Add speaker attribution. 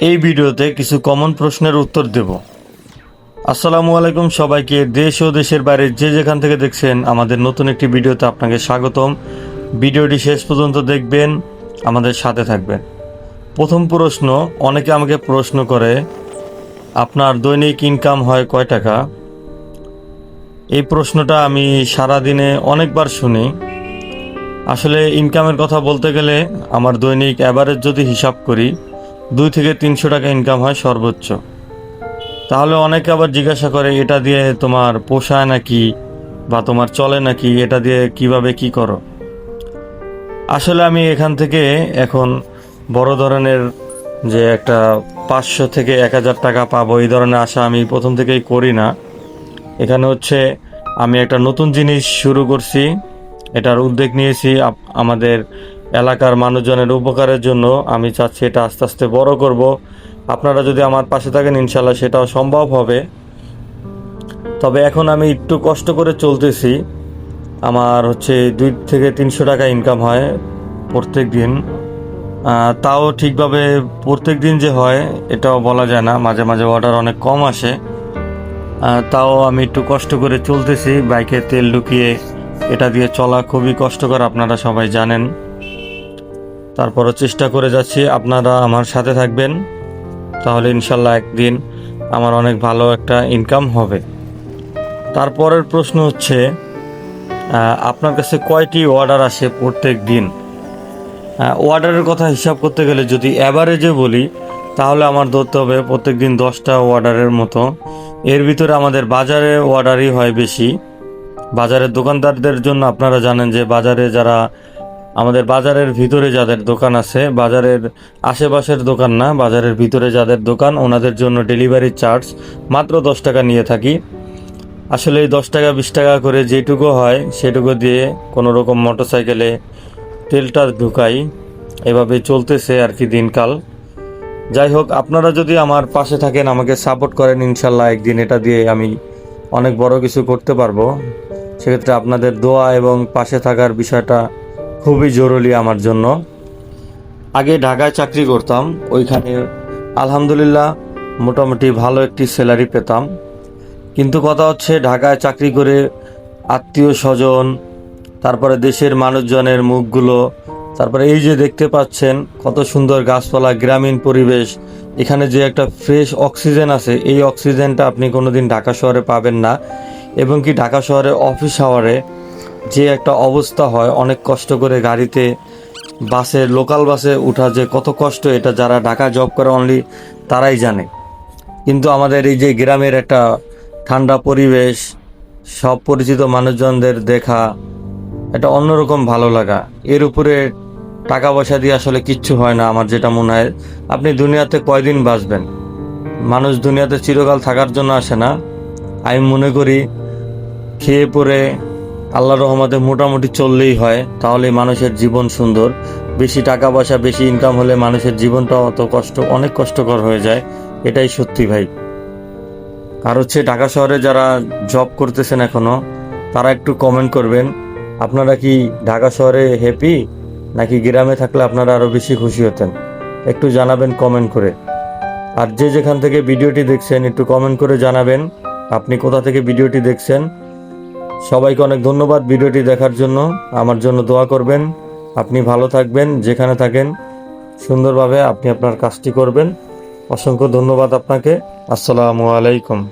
Speaker 1: এই ভিডিওতে কিছু কমন প্রশ্নের উত্তর দেব। আসসালামু আলাইকুম সবাইকে। দেশ ও দেশের বাইরে যে যেখান থেকে দেখছেন আমাদের নতুন একটি ভিডিওতে আপনাকে স্বাগতম। ভিডিওটি শেষ পর্যন্ত দেখবেন, আমাদের সাথে থাকবেন। প্রথম প্রশ্ন, অনেকে আমাকে প্রশ্ন করে, আপনার দৈনিক ইনকাম হয় কয় টাকা? এই প্রশ্নটা আমি সারাদিনে অনেকবার শুনি। আসলে ইনকামের কথা বলতে গেলে আমার দৈনিক অ্যাভারেজ যদি হিসাব করি দুই থেকে তিনশো টাকা ইনকাম হয় সর্বোচ্চ। তাহলে অনেকে আবার জিজ্ঞাসা করে, এটা দিয়ে তোমার পোষায় নাকি বা তোমার চলে নাকি? এটা দিয়ে কীভাবে কি করো? আসলে আমি এখান থেকে এখন বড় ধরনের যে একটা পাঁচশো থেকে এক হাজার টাকা পাবো, এই ধরনের আশা আমি প্রথম থেকেই করি না। এখানে হচ্ছে, আমি একটা নতুন জিনিস শুরু করছি, এটার উদ্যোগ নিয়েছি আমাদের এলাকার মানুষজনের উপকারের জন্য আমি চাচ্ছি এটা আস্তে আস্তে বড় করব। আপনারা যদি আমার পাশে থাকেন ইনশাল্লাহ সেটাও সম্ভব হবে। তবে এখন আমি একটু কষ্ট করে চলতেছি। আমার হচ্ছে দুই থেকে তিনশো টাকা ইনকাম হয় প্রত্যেক দিন। তাও ঠিকভাবে প্রত্যেক দিন যে হয়, এটাও বলা যায় না। মাঝে মাঝে অর্ডার অনেক কম আসে। তাও আমি একটু কষ্ট করে চলতেছি। বাইকে তেল ঢুকিয়ে এটা দিয়ে চলা খুবই কষ্টকর, আপনারা সবাই জানেন। তারপরও চেষ্টা করে যাচ্ছি, আপনারা আমার সাথে থাকবেন। তাহলে ইনশাল্লাহ একদিন আমার অনেক ভালো একটা ইনকাম হবে। তারপরের প্রশ্ন হচ্ছে আপনার কাছে কয়টি অর্ডার আসে প্রত্যেক দিন? অর্ডারের কথা হিসাব করতে গেলে যদি অ্যাভারেজে বলি, তাহলে আমার ধরতে হবে প্রত্যেক দিন দশটা অর্ডারের মতো। এর ভিতরে আমাদের বাজারে অর্ডারই হয় বেশি। বাজারের দোকানদারদের জন্য আপনারা জানেন যে বাজারে যারা আমাদের বাজারের ভিতরে যাদের দোকান আছে, বাজারের আশেপাশের দোকান না, বাজারের ভিতরে যাদের দোকান, ওনাদের জন্য ডেলিভারি চার্জ মাত্র দশ টাকা নিয়ে থাকি। আসলে এই দশ টাকা, বিশ টাকা করে যেটুকু হয়, সেটুকু দিয়ে কোনো রকম মোটর সাইকেলে তেলটা ঢুকাই। এভাবে চলতেছে আর কি দিনকাল। যাই হোক, আপনারা যদি আমার পাশে থাকেন, আমাকে সাপোর্ট করেন, ইনশাল্লাহ একদিন এটা দিয়ে আমি অনেক বড় কিছু করতে পারব। সেক্ষেত্রে আপনাদের দোয়া এবং পাশে থাকার বিষয়টা খুবই জরুরি আমার জন্য। আগে ঢাকায় চাকরি করতাম, ওইখানে আলহামদুলিল্লাহ মোটামুটি ভালো একটি স্যালারি পেতাম। কিন্তু কথা হচ্ছে ঢাকায় চাকরি করে আত্মীয় স্বজন, তারপরে দেশের মানুষজনের মুখগুলো, তারপরে এই যে দেখতে পাচ্ছেন কত সুন্দর গাছপালা, গ্রামীণ পরিবেশ, এখানে যে একটা ফ্রেশ অক্সিজেন আছে, এই অক্সিজেনটা আপনি কোনোদিন ঢাকা শহরে পাবেন না। এবং কি ঢাকা শহরে অফিস আওয়ারে যে একটা অবস্থা হয়, অনেক কষ্ট করে গাড়িতে, বাসে লোকাল বাসে ওঠা যে কত কষ্ট, এটা যারা ঢাকা জব করে অনলি তারাই জানে। কিন্তু আমাদের এই যে গ্রামের একটা ঠান্ডা পরিবেশ, সব পরিচিত মানুষজনদের দেখা, এটা অন্যরকম ভালো লাগা। এর উপরে টাকা পয়সা দিয়ে আসলে কিচ্ছু হয় না আমার যেটা মনে হয়। আপনি দুনিয়াতে কয়দিন বাঁচবেন? মানুষ দুনিয়াতে চিরকাল থাকার জন্য আসে না। আমি মনে করি, খেয়ে পরে আল্লাহ রহমতে মোটামুটি চললেই হয়, তাহলে মানুষের জীবন সুন্দর। বেশি টাকা পয়সা বেশি ইনকাম হলে মানুষের জীবনটা অত কষ্ট, অনেক কষ্টকর হয়ে যায়। এটাই সত্যি ভাই। আর হচ্ছে ঢাকা শহরে যারা জব করতেছেন এখনও, তারা একটু কমেন্ট করবেন, আপনারা কি ঢাকা শহরে হ্যাপি নাকি গ্রামে থাকলে আপনারা আরও বেশি খুশি হতেন? একটু জানাবেন কমেন্ট করে। আর যে যেখান থেকে ভিডিওটি দেখছেন, একটু কমেন্ট করে জানাবেন, আপনি কোথা থেকে ভিডিওটি দেখছেন সবাইকে অনেক ধন্যবাদ ভিডিওটি দেখার জন্য। আমার জন্য দোয়া করবেন। আপনি ভালো থাকবেন, যেখানে থাকেন। সুন্দরভাবে আপনি আপনার কাজটি করবেন। অসংখ্য ধন্যবাদ আপনাকে। আসসালামু আলাইকুম।